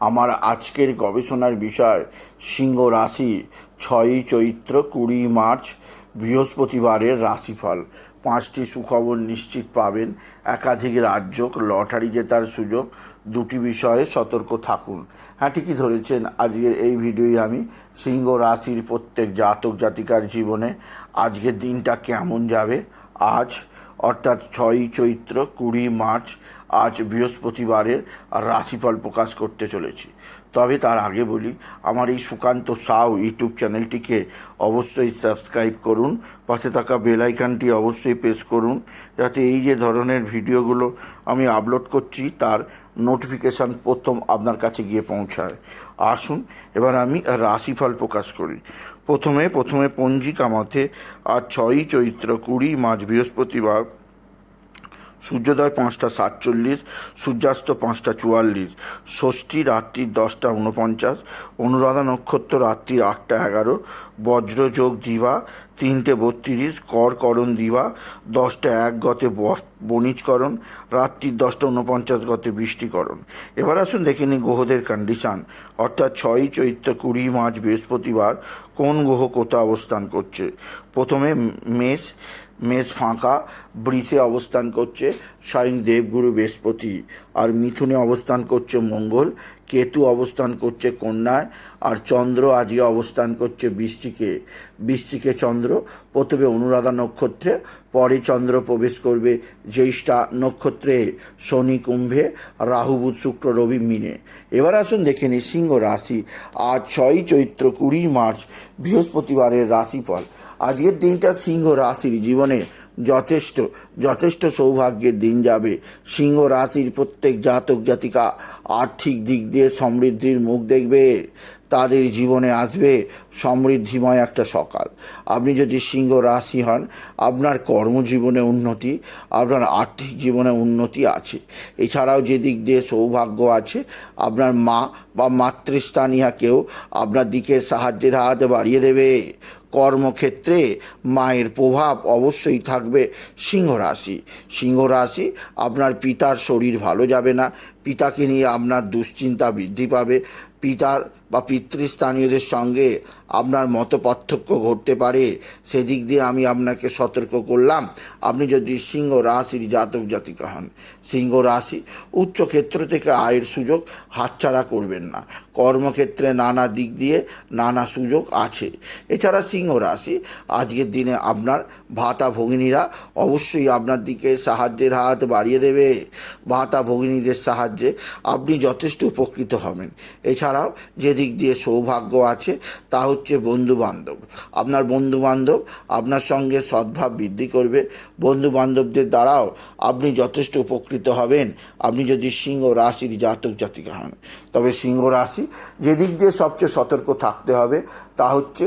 আমার আজকের গবেষণার বিষয়, সিংহ রাশি, ছয়ই চৈত্র কুড়ি মার্চ, বৃহস্পতিবারের রাশিফল। পাঁচটি সুখবর নিশ্চিত পাবেন। একাধিক রাজ্য লটারি জেতার সুযোগ, দুটি বিষয়ে সতর্ক থাকুন। হ্যাঁ ঠিকই ধরেছেন, আজকের এই ভিডিওই আমি। সিংহ রাশির প্রত্যেক জাতক জাতিকার জীবনে আজকের দিনটা কেমন যাবে? আজ, অর্থাৎ ছয়ই চৈত্র কুড়ি মার্চ আজ বৃহস্পতিবারের রাশিফল প্রকাশ করতে চলেছি। তবে তার আগে বলি, আমার এই সুকান্ত সাউ ইউটিউব চ্যানেলটিকে অবশ্যই সাবস্ক্রাইব করুন, পাশে থাকা বেল আইকনটি অবশ্যই প্রেস করুন, যাতে এই যে ধরনের ভিডিওগুলো আমি আপলোড করছি, তার নোটিফিকেশান প্রথম আপনার কাছে গিয়ে পৌঁছায়। আসুন, এবার আমি রাশিফল প্রকাশ করি। প্রথমে প্রথমে পঞ্জিকা মতে আজ ছয়ই চৈত্র কুড়ি মার্চ বৃহস্পতিবার সূর্যোদয় পাঁচটা সাতচল্লিশ, সূর্যাস্ত পাঁচটা চুয়াল্লিশ, ষষ্ঠী রাত্রি দশটা উনপঞ্চাশ অনুরাধা নক্ষত্র রাত্রি আটটা এগারো, বজ্রযোগ দিবা তিনটে বত্রিশ করকরণ দিবা, দশটা এক গতে বণিজকরণ রাত্রির দশটা উনপঞ্চাশ গতে বৃষ্টিকরণ। এবার আসুন দেখে নিই গ্রহদের কন্ডিশান অর্থাৎ ছয়ই চৈত্র কুড়ি মার্চ বৃহস্পতিবার কোন গ্রহ কোথা অবস্থান করছে? প্রথমে মেষ মেষ ফাঁকা, বৃষে অবস্থান করছে, স্বয়ং দেবগুরু বৃহস্পতি। আর মিথুনে অবস্থান করছে মঙ্গল কেতু অবস্থান করছে কন্যায় আর চন্দ্র আজকে অবস্থান করছে বৃষ্টিকে বৃষ্টিকে চন্দ্র প্রথমে অনুরাধা নক্ষত্রে, পরে চন্দ্র প্রবেশ করবে জ্যৈষ্ঠা নক্ষত্রে, শনি কুম্ভে, রাহু, বুধ, শুক্র, রবি, মিনে। এবার আসুন দেখে নিই সিংহ রাশি। আজ ছয়ই চৈত্র কুড়ি মার্চ, বৃহস্পতিবারের রাশিফল। আজকের দিনটা সিংহ রাশির জীবনে যথেষ্ট যথেষ্ট সৌভাগ্যের দিন যাবে। সিংহ রাশির প্রত্যেক জাতক জাতিকা আর্থিক দিক দিয়ে সমৃদ্ধির মুখ দেখবে, তাদের জীবনে আসবে সমৃদ্ধিময় একটা সকাল। আপনি যদি সিংহ রাশি হন, আপনার কর্মজীবনে উন্নতি, আপনার আর্থিক জীবনে উন্নতি আছে। এছাড়াও যে দিক দিয়ে সৌভাগ্য আছে, আপনার মা বা মাতৃস্থানীয় কেউ আপনার দিকে সাহায্যের হাত বাড়িয়ে দেবে। কর্মক্ষেত্রে মায়ের প্রভাব অবশ্যই থাকবে সিংহ রাশি। সিংহ রাশি, আপনার পিতার শরীর ভালো যাবে না। পিতাকে নিয়ে আপনার দুশ্চিন্তা বৃদ্ধি পাবে। পিতার বা পিতৃস্থানীয়দের সঙ্গে আপনার মত পার্থক্য ঘটতে পারে, সেদিক দিয়ে আমি আপনাকে সতর্ক করলাম। আপনি যদি সিংহ রাশির জাতক জাতিকা হন, সিংহ রাশি উচ্চ ক্ষেত্র থেকে আয়ের সুযোগ হাতছাড়া করবেন না। কর্মক্ষেত্রে নানা দিক দিয়ে নানা সুযোগ আছে। এছাড়া সিংহ রাশি, আজকের দিনে আপনার ভাতা ভগিনীরা অবশ্যই আপনার দিকে সাহায্যের হাত বাড়িয়ে দেবে। ভাতা ভগিনীদের সাহায্যে আপনি যথেষ্ট উপকৃত হবেন। এছাড়াও যে দিক দিয়ে সৌভাগ্য আছে, তা হচ্ছে বন্ধুবান্ধব। আপনার বন্ধুবান্ধব আপনার সঙ্গে সদ্ভাব বৃদ্ধি করবে। বন্ধুবান্ধবদের দ্বারাও আপনি যথেষ্ট উপকৃত হবেন। আপনি যদি সিংহ রাশির জাতক জাতিকা হন। তবে সিংহ রাশি যেদিক দিয়ে সবচেয়ে সতর্ক থাকতে হবে, তা হচ্ছে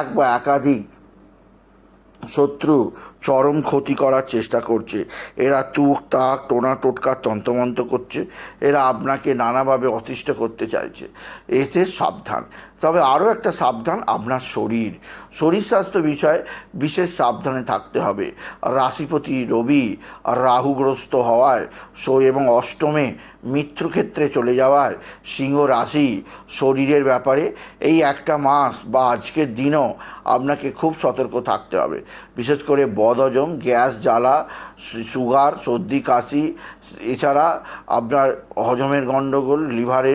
এক বা একাধিক শত্রু চরম ক্ষতি করার চেষ্টা করছে। এরা তুক, তাক, টোনা, টোটকা তন্তমন্ত করছে। এরা আপনাকে নানাভাবে অতিষ্ঠ করতে চাইছে। এতে সাবধান। তবে আরও একটা সাবধান আপনার শরীর। শরীর স্বাস্থ্য বিষয়ে বিশেষ সাবধানে থাকতে হবে। রাশিপতি রবি রাহুগ্রস্ত হওয়ায় সো এবং অষ্টমে মিত্রক্ষেত্রে চলে যাওয়ায় সিংহ রাশি শরীরের ব্যাপারে এই একটা মাস বা আজকের দিনও আপনাকে খুব সতর্ক থাকতে হবে। বিশেষ করে বদহজম, গ্যাস, জ্বালা সুগার, সর্দি, কাশি, এছাড়া আপনার হজমের গণ্ডগোল লিভারে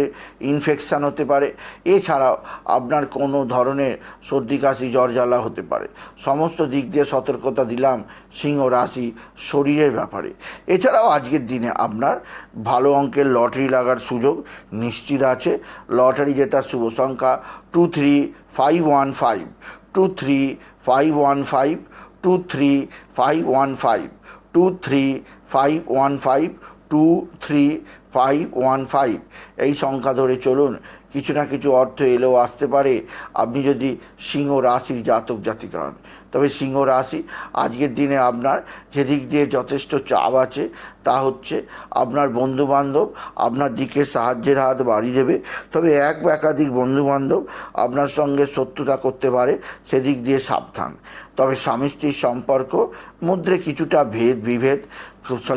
ইনফেকশান হতে পারে। এছাড়াও আপনার কোনো ধরনের সর্দি, কাশি, জ্বর, জ্বালা হতে পারে। সমস্ত দিক দিয়ে সতর্কতা দিলাম সিংহ রাশি শরীরের ব্যাপারে। এছাড়াও আজকের দিনে আপনার ভালো অঙ্কের লটারি লাগার সুযোগ নিশ্চিত আছে। লটারি জেতার শুভ সংখ্যা two three five one five two three five one five two three five one five two three five one five two three five one five এই সংখ্যা ধরে চলুন, কিছু না কিছু অর্থ এলেও আসতে পারে। আপনি যদি সিংহ রাশির জাতক জাতিকা তবে সিংহ রাশি, আজকের দিনে আপনার যেদিক দিয়ে যথেষ্ট চাপ আছে, তা হচ্ছে আপনার বন্ধুবান্ধব আপনার দিকে সাহায্যের হাত বাড়িয়ে দেবে। তবে এক বা একাধিক বন্ধুবান্ধব আপনার সঙ্গে শত্রুতা করতে পারে, সেদিক দিয়ে সাবধান। তবে স্বামী স্ত্রীর সম্পর্ক মধ্যে কিছুটা ভেদ বিভেদ,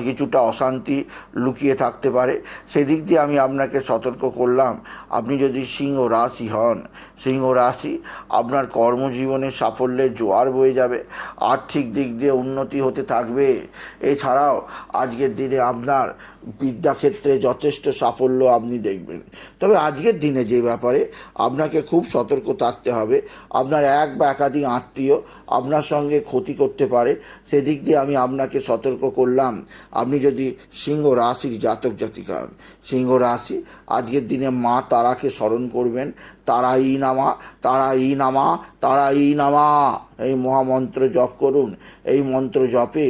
কিছুটা অশান্তি লুকিয়ে থাকতে পারে। সেদিক দিয়ে আমি আপনাকে সতর্ক করলাম, আপনি যদি সিংহ রাশি হন, সিংহ রাশি আপনার কর্মজীবনে সাফল্যের জোয়ার বয়ে যাবে। আর্থিক দিক দিয়ে উন্নতি হতে থাকবে। এছাড়াও আজকের দিনে আপনার বিদ্যাক্ষেত্রে যথেষ্ট সাফল্য আপনি দেখবেন। তবে আজকের দিনে যে ব্যাপারে আপনাকে খুব সতর্ক থাকতে হবে। আপনার এক বা একাধিক আত্মীয় আপনার সঙ্গে ক্ষতি করতে পারে। সেদিক দিয়ে আমি আপনাকে সতর্ক করলাম। আপনি যদি সিংহ রাশির জাতক জাতিকা হন সিংহ রাশি, আজকের দিনে মা তারাকে স্মরণ করবেন। তারা ই নামা তারা ই নামা তারা ই নামা এই মহামন্ত্র জপ করুন। এই মন্ত্র জপে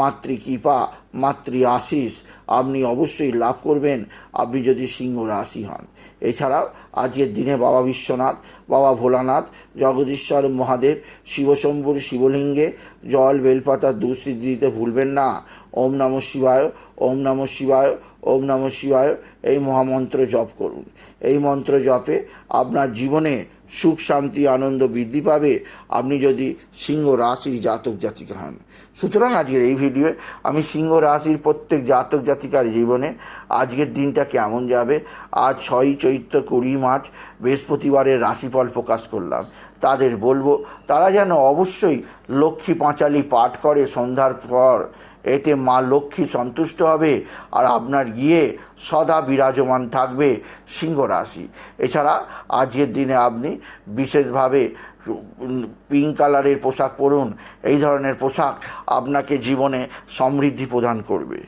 মাতৃ কৃপা, মাতৃ আশিস আপনি অবশ্যই লাভ করবেন। আপনি যদি সিংহ রাশি হন। এছাড়াও আজকের দিনে বাবা বিশ্বনাথ, বাবা ভোলানাথ, জগদীশ্বর মহাদেব, শিবশম্ভুর শিবলিঙ্গে জল বেলপাতা দুশ্রী দিতে ভুলবেন না। ওম নম শিবায়, ওম নম শিবায়, ওম নম শিবায় এই মহামন্ত্র জপ করুন। এই মন্ত্র জপে আপনার জীবনে সুখ, শান্তি, আনন্দ বৃদ্ধি পাবে। আপনি যদি সিংহ রাশির জাতক জাতিকা হন। সুতরাং আজকের এই ভিডিওয়ে আমি সিংহ রাশির প্রত্যেক জাতক জাতিকার জীবনে আজকের দিনটা কেমন যাবে। আজ ছয়ই চৈত্র কুড়ি মার্চ, বৃহস্পতিবারের রাশিফল প্রকাশ করলাম। তাদের বলব, তারা যেন অবশ্যই লক্ষ্মী পাঁচালি পাঠ করে সন্ধ্যার পর এতে মা লক্ষ্মী সন্তুষ্ট হবে আর আপনার গিয়ে সদা বিরাজমান থাকবে সিংহ রাশি এছাড়া আজকের দিনে আপনি বিশেষভাবে পিঙ্ক কালারের পোশাক পরুন, এই ধরনের পোশাক আপনাকে জীবনে সমৃদ্ধি প্রদান করবে।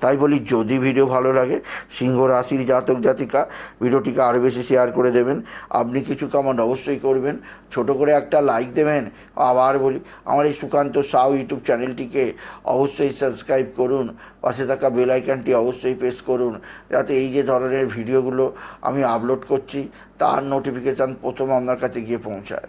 তাই বলি, যদি ভিডিও ভালো লাগে, সিংহ রাশির জাতক জাতিকা, ভিডিওটিকে আরও বেশি শেয়ার করে দেবেন। আপনি কিছু কমেন্ট অবশ্যই করবেন। ছোট করে একটা লাইক দেবেন। আবার বলি, আমার এই সুকান্ত সাউ ইউটিউব চ্যানেলটিকে অবশ্যই সাবস্ক্রাইব করুন। পাশে থাকা বেল আইকনটি অবশ্যই প্রেস করুন। যাতে এই যে ধরনের ভিডিওগুলো আমি আপলোড করছি, তার নোটিফিকেশান প্রথম আপনার কাছে গিয়ে পৌঁছায়।